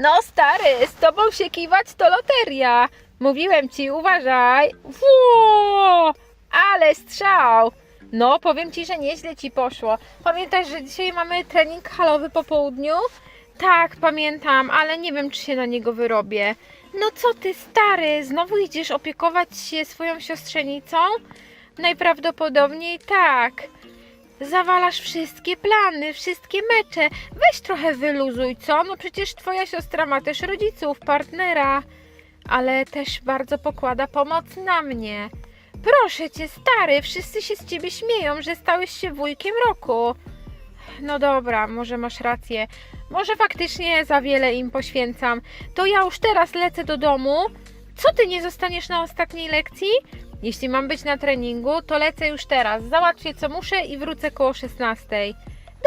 No stary, z tobą się kiwać to loteria. Mówiłem ci, uważaj. Ło, ale strzał. No, powiem ci, że nieźle ci poszło. Pamiętasz, że dzisiaj mamy trening halowy po południu? Tak, pamiętam, ale nie wiem, czy się na niego wyrobię. No co ty, stary, znowu idziesz opiekować się swoją siostrzenicą? Najprawdopodobniej tak. Zawalasz wszystkie plany, wszystkie mecze. Weź trochę wyluzuj, co? No przecież twoja siostra ma też rodziców, partnera. Ale też bardzo pokłada pomoc na mnie. Proszę cię, stary, wszyscy się z ciebie śmieją, że stałeś się wujkiem roku. No dobra, może masz rację. Może faktycznie za wiele im poświęcam. To ja już teraz lecę do domu. Co ty nie zostaniesz na ostatniej lekcji? Jeśli mam być na treningu, to lecę już teraz. Załatwię co muszę i wrócę koło 16.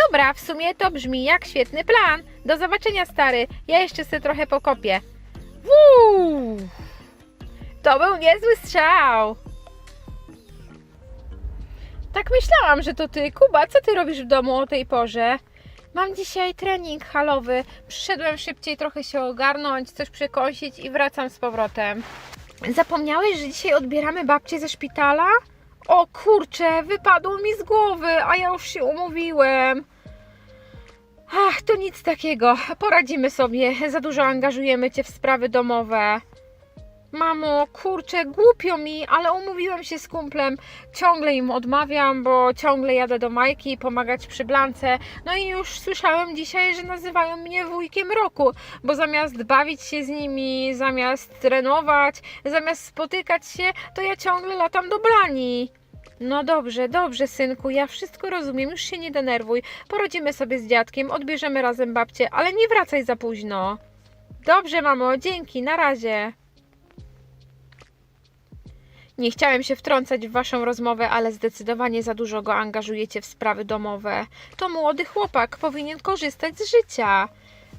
Dobra, w sumie to brzmi jak świetny plan. Do zobaczenia, stary. Ja jeszcze sobie trochę pokopię. Wuu! To był niezły strzał. Tak myślałam, że to ty. Kuba, co ty robisz w domu o tej porze? Mam dzisiaj trening halowy. Przyszedłem szybciej trochę się ogarnąć, coś przekąsić i wracam z powrotem. Zapomniałeś, że dzisiaj odbieramy babcię ze szpitala? O kurczę, wypadło mi z głowy, a ja już się umówiłem. Ach, to nic takiego. Poradzimy sobie. Za dużo angażujemy cię w sprawy domowe. Mamo, kurczę, głupio mi, ale umówiłem się z kumplem. Ciągle im odmawiam, bo ciągle jadę do Majki pomagać przy blance. No i już słyszałem dzisiaj, że nazywają mnie wujkiem roku, bo zamiast bawić się z nimi, zamiast trenować, zamiast spotykać się, to ja ciągle latam do blani. No dobrze, dobrze, synku, ja wszystko rozumiem, już się nie denerwuj. Poradzimy sobie z dziadkiem, odbierzemy razem babcię, ale nie wracaj za późno. Dobrze, mamo, dzięki, na razie. Nie chciałem się wtrącać w waszą rozmowę, ale zdecydowanie za dużo go angażujecie w sprawy domowe. To młody chłopak, powinien korzystać z życia.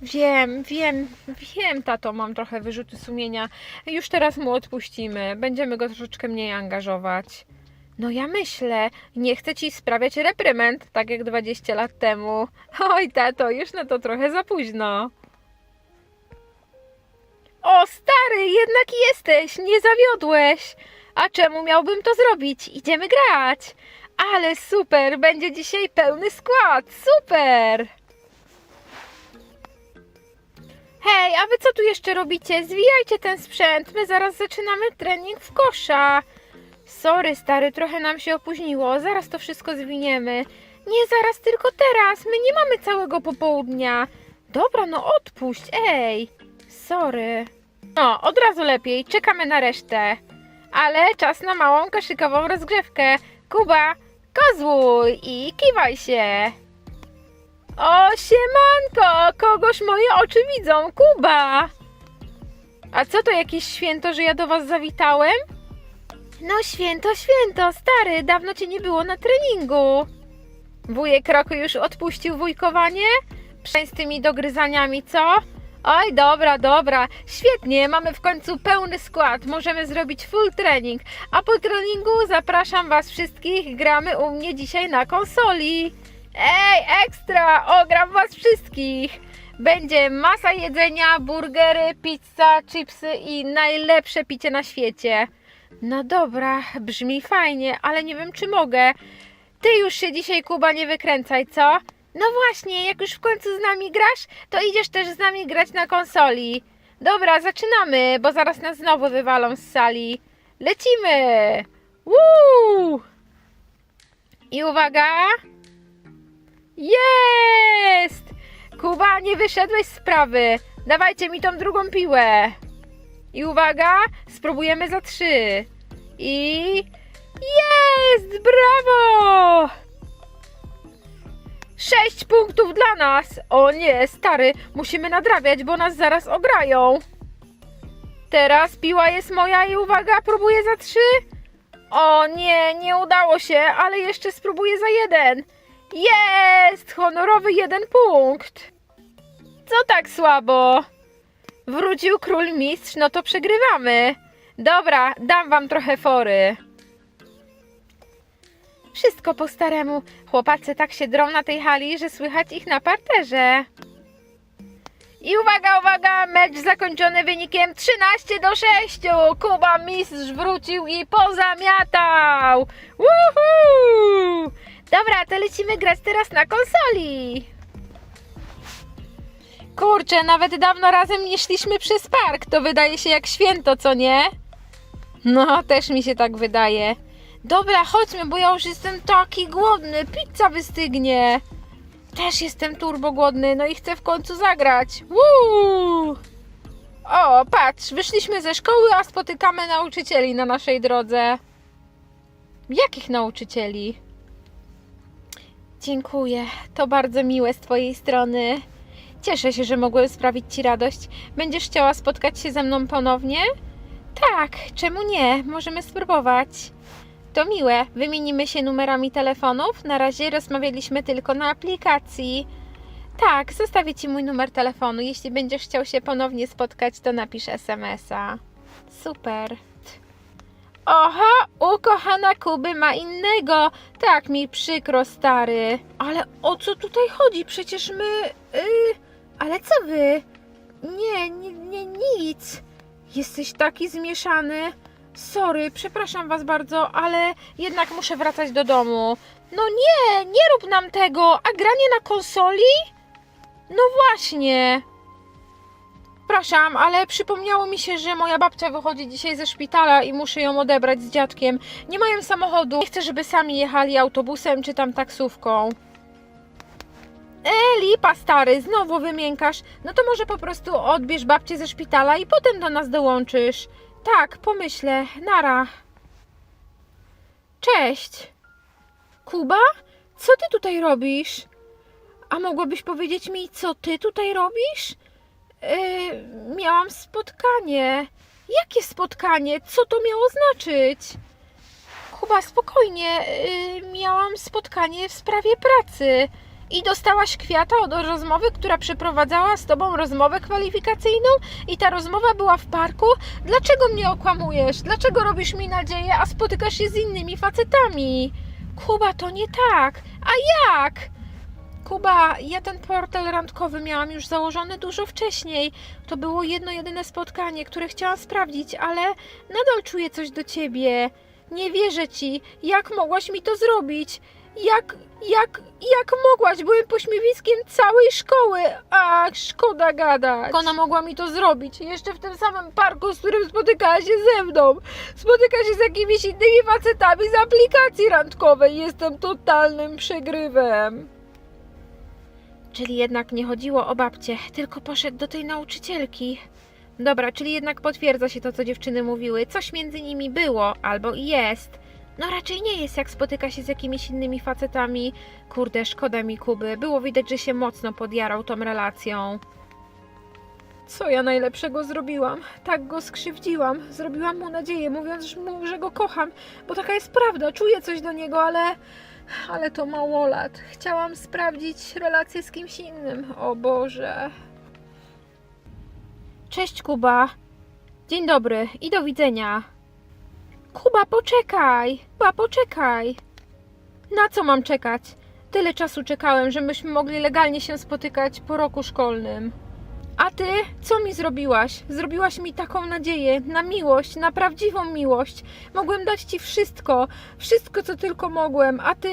Wiem, wiem, wiem, tato, mam trochę wyrzuty sumienia. Już teraz mu odpuścimy. Będziemy go troszeczkę mniej angażować. No ja myślę, nie chcę ci sprawiać reprymend, tak jak 20 lat temu. Oj, tato, już na to trochę za późno. O, stary, jednak jesteś, nie zawiodłeś. A czemu miałbym to zrobić? Idziemy grać. Ale super, będzie dzisiaj pełny skład. Super. Hej, a wy co tu jeszcze robicie? Zwijajcie ten sprzęt. My zaraz zaczynamy trening w kosza. Sorry, stary, trochę nam się opóźniło. Zaraz to wszystko zwiniemy. Nie zaraz, tylko teraz. My nie mamy całego popołudnia. Dobra, no odpuść, ej. Sorry. No, od razu lepiej. Czekamy na resztę. Ale czas na małą kaszykową rozgrzewkę. Kuba, kozłuj i kiwaj się. O, siemanko! Kogoś moje oczy widzą. Kuba! A co to jakieś święto, że ja do was zawitałem? No święto, święto, stary, dawno cię nie było na treningu. Wujek Roku już odpuścił wujkowanie? Przestań z tymi dogryzaniami, co? Oj, dobra, dobra, świetnie, mamy w końcu pełny skład, możemy zrobić full trening, a po treningu zapraszam was wszystkich, gramy u mnie dzisiaj na konsoli. Ej, ekstra, ogram was wszystkich. Będzie masa jedzenia, burgery, pizza, chipsy i najlepsze picie na świecie. No dobra, brzmi fajnie, ale nie wiem czy mogę. Ty już się dzisiaj, Kuba, nie wykręcaj, co? No właśnie, jak już w końcu z nami grasz, to idziesz też z nami grać na konsoli. Dobra, zaczynamy, bo zaraz nas znowu wywalą z sali. Lecimy! Woo! I uwaga! Jest! Kuba, nie wyszedłeś z sprawy. Dawajcie mi tą drugą piłę. I uwaga, spróbujemy za trzy. I jest! punktów dla nas! O nie, stary, musimy nadrabiać, bo nas zaraz ograją. Teraz piła jest moja i uwaga, próbuję za trzy. O nie, nie udało się, ale jeszcze spróbuję za jeden. Jest! Honorowy jeden punkt. Co tak słabo? Wrócił król mistrz, no to przegrywamy. Dobra, dam wam trochę fory. Wszystko po staremu. Chłopacy tak się drą na tej hali, że słychać ich na parterze. I uwaga, uwaga, mecz zakończony wynikiem 13 do 6. Kuba mistrz wrócił i pozamiatał. Woohoo! Dobra, to lecimy grać teraz na konsoli. Kurczę, nawet dawno razem nie szliśmy przez park. To wydaje się jak święto, co nie? No, też mi się tak wydaje. Dobra, chodźmy, bo ja już jestem taki głodny. Pizza wystygnie. Też jestem turbo głodny, no i chcę w końcu zagrać. Woo! O, patrz, wyszliśmy ze szkoły, a spotykamy nauczycieli na naszej drodze. Jakich nauczycieli? Dziękuję, to bardzo miłe z Twojej strony. Cieszę się, że mogłem sprawić Ci radość. Będziesz chciała spotkać się ze mną ponownie? Tak, czemu nie? Możemy spróbować. To miłe. Wymienimy się numerami telefonów. Na razie rozmawialiśmy tylko na aplikacji. Tak, zostawię Ci mój numer telefonu. Jeśli będziesz chciał się ponownie spotkać, to napisz SMS-a. Super. Oha, ukochana Kuby ma innego. Tak mi przykro, stary. Ale o co tutaj chodzi? Przecież my... Yy, ale co wy? Nie, nie, nie, nic. Jesteś taki zmieszany. Sorry, przepraszam was bardzo, ale jednak muszę wracać do domu. No nie, nie rób nam tego. A granie na konsoli? No właśnie. Przepraszam, ale przypomniało mi się, że moja babcia wychodzi dzisiaj ze szpitala i muszę ją odebrać z dziadkiem. Nie mają samochodu. Nie chcę, żeby sami jechali autobusem czy tam taksówką. E, lipa stary, znowu wymiękasz. No to może po prostu odbierz babcię ze szpitala i potem do nas dołączysz. Tak, pomyślę. Nara. Cześć. Kuba? Co ty tutaj robisz? A mogłabyś powiedzieć mi, co ty tutaj robisz? Yy, miałam spotkanie. Jakie spotkanie? Co to miało znaczyć? Kuba, spokojnie. Yy, miałam spotkanie w sprawie pracy. I dostałaś kwiata od rozmowy, która przeprowadzała z tobą rozmowę kwalifikacyjną? I ta rozmowa była w parku? Dlaczego mnie okłamujesz? Dlaczego robisz mi nadzieję, a spotykasz się z innymi facetami? Kuba, to nie tak. A jak? Kuba, ja ten portal randkowy miałam już założony dużo wcześniej. To było jedno jedyne spotkanie, które chciałam sprawdzić, ale nadal czuję coś do ciebie. Nie wierzę ci. Jak mogłaś mi to zrobić? Jak, jak, jak mogłaś? Byłem pośmiewiskiem całej szkoły. Ach, szkoda gadać. Ona mogła mi to zrobić? Jeszcze w tym samym parku, z którym spotykała się ze mną. Spotyka się z jakimiś innymi facetami z aplikacji randkowej. Jestem totalnym przegrywem. Czyli jednak nie chodziło o babcię, tylko poszedł do tej nauczycielki. Dobra, czyli jednak potwierdza się to, co dziewczyny mówiły. Coś między nimi było, albo i jest. No raczej nie jest, jak spotyka się z jakimiś innymi facetami. Kurde, szkoda mi Kuby. Było widać, że się mocno podjarał tą relacją. Co ja najlepszego zrobiłam? Tak go skrzywdziłam. Zrobiłam mu nadzieję, mówiąc mu, że go kocham, bo taka jest prawda. Czuję coś do niego, ale. Ale to małolat. Chciałam sprawdzić relację z kimś innym. O Boże. Cześć, Kuba. Dzień dobry i do widzenia. Kuba, poczekaj! Kuba, poczekaj! Na co mam czekać? Tyle czasu czekałem, żebyśmy mogli legalnie się spotykać po roku szkolnym. A ty, co mi zrobiłaś? Zrobiłaś mi taką nadzieję, na miłość, na prawdziwą miłość. Mogłem dać ci wszystko, wszystko co tylko mogłem, a ty.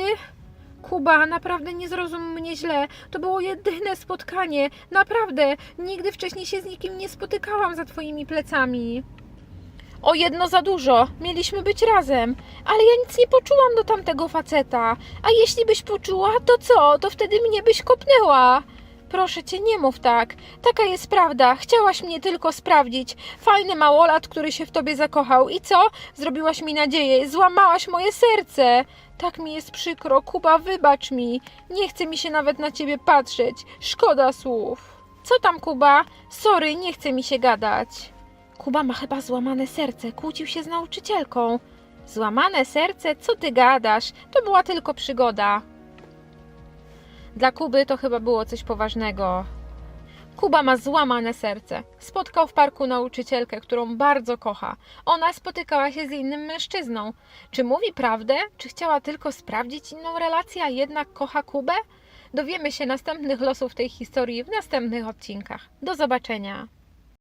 Kuba, naprawdę nie zrozum mnie źle. To było jedyne spotkanie. Naprawdę, nigdy wcześniej się z nikim nie spotykałam za twoimi plecami. O jedno za dużo. Mieliśmy być razem. Ale ja nic nie poczułam do tamtego faceta. A jeśli byś poczuła, to co? To wtedy mnie byś kopnęła. Proszę cię, nie mów tak. Taka jest prawda. Chciałaś mnie tylko sprawdzić. Fajny małolat, który się w tobie zakochał. I co? Zrobiłaś mi nadzieję. Złamałaś moje serce. Tak mi jest przykro. Kuba, wybacz mi. Nie chce mi się nawet na ciebie patrzeć. Szkoda słów. Co tam, Kuba? Sorry, nie chce mi się gadać. Kuba ma chyba złamane serce. Kłócił się z nauczycielką. Złamane serce? Co ty gadasz? To była tylko przygoda. Dla Kuby to chyba było coś poważnego. Kuba ma złamane serce. Spotkał w parku nauczycielkę, którą bardzo kocha. Ona spotykała się z innym mężczyzną. Czy mówi prawdę? Czy chciała tylko sprawdzić inną relację, a jednak kocha Kubę? dowiemy się następnych losów tej historii w następnych odcinkach. Do zobaczenia.